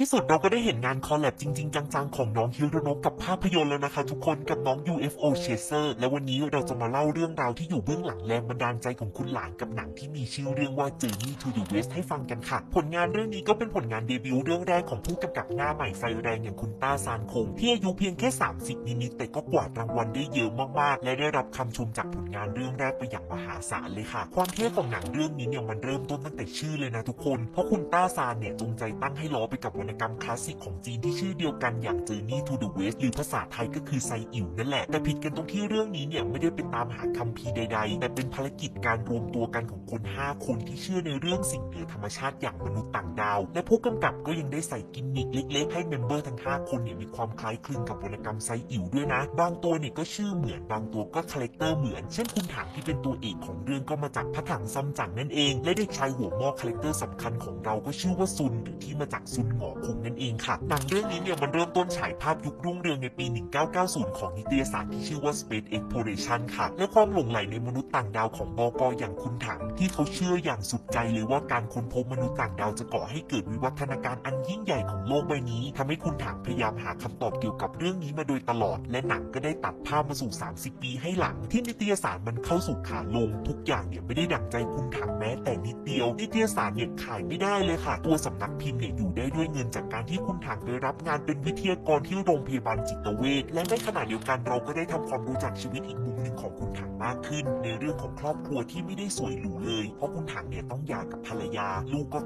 ที่สุดเราก็ได้เห็นงานคอลแลบจริง ๆ จัง ๆ ของน้องฮิโรโนะกับภาพยนตร์แล้วนะคะ ทุกคนกับน้อง UFO Chaser และวันนี้เราจะมาเล่าเรื่องราวที่อยู่เบื้องหลังแรงบันดาลใจของคุณหลานกับหนังที่มีชื่อเรื่องว่า Journey to the West ให้ฟังกันค่ะ ผลงานเรื่องนี้ก็เป็นผลงานเดบิวต์เรื่องแรกของผู้กำกับหน้าใหม่ไฟแรงอย่างคุณต้าซานคงที่อายุเพียงแค่ 30 นิดๆแต่ก็กวาดรางวัลได้เยอะมากๆ และได้รับคำชมจากผลงานเรื่องแรกไปอย่างมหาศาลเลยค่ะ ความเท่ของหนังเรื่องนี้เนี่ยมันเริ่มต้นตั้งแต่ชื่อเลยนะทุกคนเพราะคุณต้าซานเนี่ยจงใจตั้งให้ล้อไปกับวรรณกรรมคลาสสิกของจีนที่ชื่อเดียวกันอย่าง Journey to the West หรือภาษาไทยก็คือไซอิ๋วนั่นแหละ แต่ผิดกันตรงที่เรื่องนี้เนี่ยไม่ได้เป็นตามหาคัมภีร์ใด ๆ แต่เป็นภารกิจการรวมตัวกันของคน 5 คนที่เชื่อในเรื่องสิ่งเหนือธรรมชาติอย่างมนุษย์ต่างดาว และผู้กำกับก็ยังได้ใส่กิมมิคเล็กๆ ให้เมมเบอร์ทั้ง 5 คนเนี่ยมีความคล้ายคลึงกับวรรณกรรมไซอิ๋วด้วยนะ บางตัวเนี่ยก็ชื่อเหมือนบางตัวก็คาแรคเตอร์เหมือน เช่นคุณถังที่เป็นตัวเอกของเรื่องก็มาจากพระถังซัมจั๋งนั่นเอง และเด็กชายหัวหม้อคาแรคเตอร์สำคัญของเราก็ชื่อว่าซุนหรือที่มาจากซุนหงอคงนั่นเองค่ะ หนังเรื่องนี้เนี่ยมันเริ่มต้นฉายภาพยุครุ่งเรืองในปี 1990 ของนิตยสารที่ชื่อว่า Space Exploration ค่ะ และความหลงใหลในมนุษย์ต่างดาวของบอกอย่างคุณถัง ที่เขาเชื่ออย่างสุดใจเลยว่าการค้นพบมนุษย์ต่างดาวจะก่อให้เกิดวิวัฒนาการอันยิ่งใหญ่ของโลกใบนี้ทำให้คุณถังพยายามหาคำตอบเกี่ยวกับเรื่องนี้มาโดยตลอด และหนังก็ได้ตัดภาพมาสู่ 30 ปีให้หลัง ที่นิตยสารมันเข้าสู่ขาลง ทุกอย่างเนี่ยไม่ได้ดั่งใจคุณถังแม้แต่นิดเดียวนิตยสารเนี่ยขายไม่ได้เลยค่ะ ตัวสำนักพิมพ์เนี่ยอยู่ได้ด้วยเงินจากการที่คุณถังได้รับงานเป็นวิทยากรที่โรงพยาบาลจิตเวชและในขณะเดียวกันเราก็ได้ทำความรู้จักชีวิตอีกมุมหนึ่งของคุณถังมากขึ้น ในเรื่องของครอบครัวที่ไม่ได้สวยหรูเลย เพราะคุณถังเนี่ยต้องหย่ากับภรรยาลูกก็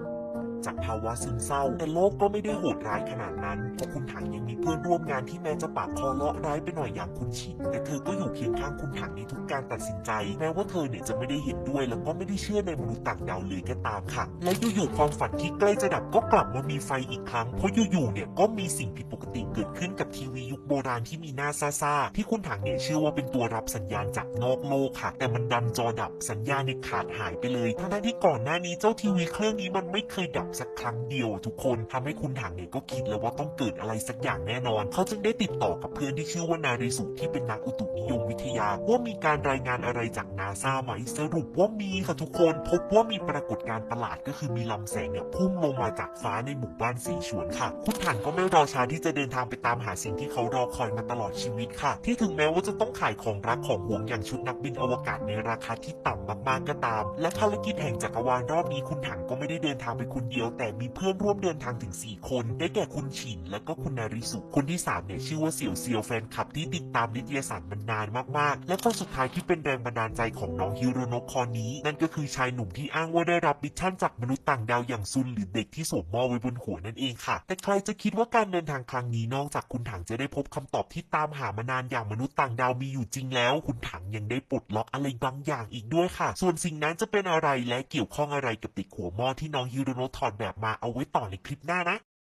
จากภาวะซึมเศร้า แต่โลกก็ไม่ได้โหดร้ายขนาดนั้นเพราะคุณถังยังมีเพื่อนร่วมงานที่แม้จะปากคอเลาะร้ายไปหน่อยอย่างคุณฉินแต่เธอก็อยู่เคียงข้างคุณถังในทุกการตัดสินใจ แม้ว่าเธอเนี่ยจะไม่ได้เห็นด้วย แล้วก็ไม่ได้เชื่อในมนุษย์ต่างดาวเลยก็ตามค่ะ และอยู่ๆความฝันที่ใกล้จะดับก็กลับมามีไฟอีกครั้ง เพราะอยู่ๆเนี่ยก็มีสิ่งผิดปกติเกิดขึ้นกับที โบราณที่มีหน้าซ่าๆที่คุณถังเนี่ยเชื่อว่าเป็นตัวรับสัญญาณจากนอกโลกค่ะ แต่มันดันจอดับสัญญาณเนี่ยขาดหายไปเลย ทั้งที่ก่อนหน้านี้เจ้าทีวีเครื่องนี้มันไม่เคยดับสักครั้งเดียวทุกคนทำให้คุณถังเนี่ยก็คิดแล้วว่าต้องเกิดอะไรสักอย่างแน่นอน เขาจึงได้ติดต่อกับเพื่อนที่ชื่อว่านาริสุที่เป็นนักอุตุนิยมวิทยา ว่ามีการรายงานอะไรจากนาซาไหมสรุปว่ามีค่ะทุกคน พบว่ามีปรากฏการณ์ประหลาดก็คือมีลำแสงเนี่ยพุ่งลงมาจากฟ้าในหมู่บ้านสีชวนค่ะ คุณถังก็ไม่รอช้าที่จะเดินทางไปตามหาสิ่งที่เขารอคอยมาตลอดชีวิตค่ะ ที่ถึงแม้ว่าจะต้องขายของรักของห่วงอย่างชุดนักบินอวกาศในราคาที่ต่ำมากๆก็ตาม และภารกิจแห่งจักรวาลรอบนี้คุณถังก็ไม่ได้เดินทางไปคนเดียว แต่มีเพื่อนร่วมเดินทางถึง 4 คน ได้แก่คุณฉิน และก็คุณนาริสุ คนที่3เนี่ยชื่อว่าเสี่ยวเซียวแฟนคลับที่ติดตามนิตยสารมานานมากๆ และคนสุดท้ายที่เป็นแรงบันดาลใจของน้องฮิโรโนะคอนนี้ นั่นก็คือชายหนุ่มที่อ้างว่าได้รับมิชชั่นจากมนุษย์ต่างดาวอย่างซุนหรือเด็กที่สวมหม้อไว้บนหัวนั่นเองค่ะ แต่ใครจะคิดว่าการเดินทางครั้งนี้นอกจากคุณถังจะได้พบคำตอบที่ตามหามานานอย่างมนุษย์ต่างดาวมีอยู่จริงแล้ว คุณถังยังได้ปลดล็อกอะไรบางอย่างอีกด้วยค่ะ ส่วนสิ่งนั้นจะเป็นอะไรและเกี่ยวข้องอะไรกับเด็กหัวหม้อที่น้องฮิโรโนถอดแบบมาเอาไว้ต่อในคลิปหน้านะ